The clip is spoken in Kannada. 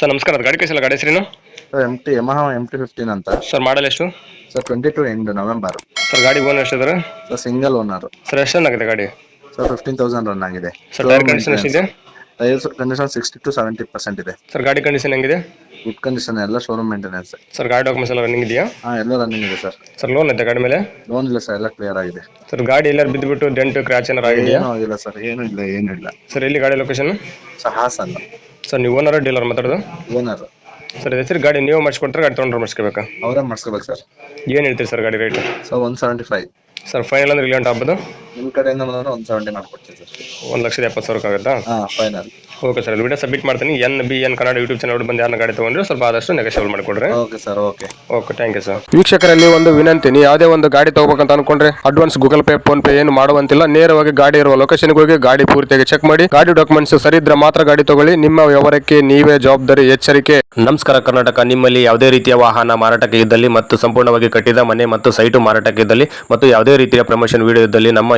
ಸರ್ ನಮಸ್ಕಾರ. ಅದು ಗಾಡಿ ಕಳಿಸಲ್ಲ. ಗಾಡಿ ಹೆಸರೇನು? Sir M T Yamaha M T fifteen ಅಂತ. ಸರ್ ಮಾಡಲ್ ಎಷ್ಟು? Sir twenty two end November sir ಗಾಡಿ ಓನರ್ ಎಷ್ಟಿದ್ದಾರೆ? ಸರ್ ಸಿಂಗಲ್ ಓನರ್ ಸರ್ ಎಷ್ಟು ಆಗಿದೆ ಗಾಡಿ? ಸರ್ ಫಿಫ್ಟೀನ್ ತೌಸಂಡ್ ರನ್ ಆಗಿದೆ. ಸರ್ ಟೈರ್ ಕಂಡೀಷನ್ ಎಷ್ಟಿದೆ? Tyre condition sixty to seventy percent ಇದೆ. ಸರ್ ಗಾಡಿ ಕಂಡೀಷನ್ ಹೆಂಗಿದೆ? ಗುಡ್ ಕಂಡೀಷನ್ ಎಲ್ಲ ಶೋರೂಮ್ ಮೇಂಟೆನೆನ್ಸ್ ಸರ್ ಗಾಡಿ ಡಾಕ್ಯುಮೆಂಟ್ಸ್ ಎಲ್ಲ ರನ್ನಿಂಗ್ ಇದೆಯಾ? ಹಾಂ ಎಲ್ಲ ರನ್ನಿಂಗ್ ಇದೆ ಸರ್. ಸರ್ ಲೋನ್ ಇದೆ ಗಾಡಿ ಮೇಲೆ? ಲೋನ್ ಇಲ್ಲ ಸರ್ ಎಲ್ಲ ಕ್ಲಿಯರ್ ಆಗಿದೆ. ಸರ್ ಗಾಡಿ ಎಲ್ಲ ಬಿದ್ದುಬಿಟ್ಟು ಡೆಂಟ್ ಕ್ರ್ಯಾಚ್ ಏನಾರು ಆಗಿದೆಯಾ? ಏನೂ ಆಗಿಲ್ಲ ಸರ್ ಏನೂ ಇಲ್ಲ ಏನು ಇಲ್ಲ. ಸರ್ ಎಲ್ಲಿ ಗಾಡಿ ಲೊಕೇಶನ್ ಸರ್ ಹಾಸನ್. ಸರ್ ನೀವು ಓನರ್ ಡೀಲರ್ ಮಾತಾಡೋದು? ಓನರ್ ಸರ್ ಹೆಸರು ಗಾಡಿ ನೀವು ಮಾಡಿಸ್ಕೊಟ್ರೆ ಗಾಡಿ ತೊಗೊಂಡ್ರೆ ಮಾಡಿಸ್ಕೋಬೇಕಾ? ಅವರೇ ಮಾಡಿಸ್ಕೋಬೇಕು ಸರ್. ಏನು ಹೇಳ್ತೀರಿ ಸರ್ ಗಾಡಿ rate sir one seventy five sir final ಅಂದ್ರೆ ಇಲ್ಲಿ ಆಗ್ಬೋದು? ನಿಮ್ಮ ಕಡೆಯಿಂದ ಬಂದ್ರೆ ಒನ್ ಸೆವೆಂಟಿ ಮಾಡ್ಕೊಡ್ತೀವಿ ಸರ್. ಒಂದು ಲಕ್ಷದ ಎಪ್ಪತ್ತು ಸಾವಿರಕ್ಕೆ ಆಗುತ್ತಾ? ಹಾಂ final okay sir video submit ಮಾಡ್ತೀನಿ. N B N Kannada YouTube channel ಬಂದು ಯಾರನ್ನ ಗಾಡಿ ತೊಗೊಂಡ್ರೆ ಸ್ವಲ್ಪ ಆದಷ್ಟು ನೆಗೋಷಿಯಬಲ್ ಮಾಡಿಕೊಡ್ರಿ. Okay sir okay okay thank you sir ವೀಕ್ಷಕರಲ್ಲಿ ಒಂದು ವಿನಂತಿ ನೀವು ಯಾವುದೇ ಒಂದು ಗಾಡಿ ತಗೋಬೇಕಂತ ಅನ್ಕೊಂಡ್ರೆ advance Google Pay PhonePe ಏನು ಮಾಡುವಂತಿಲ್ಲ. ನೇರವಾಗಿ ಗಾಡಿ ಇರುವ ಲೊಕೇಶನ್ಗೆ ಹೋಗಿ ಗಾಡಿ ಪೂರ್ತಿಯಾಗಿ ಚೆಕ್ ಮಾಡಿ. ಗಾಡಿ ಡಾಕ್ಯುಮೆಂಟ್ಸ್ ಸರಿದ್ರೆ ಮಾತ್ರ ಗಾಡಿ ತಗೊಳ್ಳಿ. ನಿಮ್ಮ ವ್ಯವಹಾರಕ್ಕೆ ನೀವೇ ಜವಾಬ್ದಾರಿ ಎಚ್ಚರಿಕೆ. ನಮಸ್ಕಾರ ಕರ್ನಾಟಕ. ನಿಮ್ಮಲ್ಲಿ ಯಾವುದೇ ರೀತಿಯ ವಾಹನ ಮಾರಾಟಕ್ಕೆ ಇದ್ದಲ್ಲಿ ಮತ್ತು ಸಂಪೂರ್ಣವಾಗಿ ಕಟ್ಟಿದ ಮನೆ ಮತ್ತು ಸೈಟು ಮಾರಾಟಕ್ಕೆ ಇದ್ದಲ್ಲಿ ಮತ್ತು ಯಾವುದೇ ರೀತಿಯ ಪ್ರಮೋಷನ್ ವಿಡಿಯೋ ಇದ್ದಲ್ಲಿ ನಮ್ಮ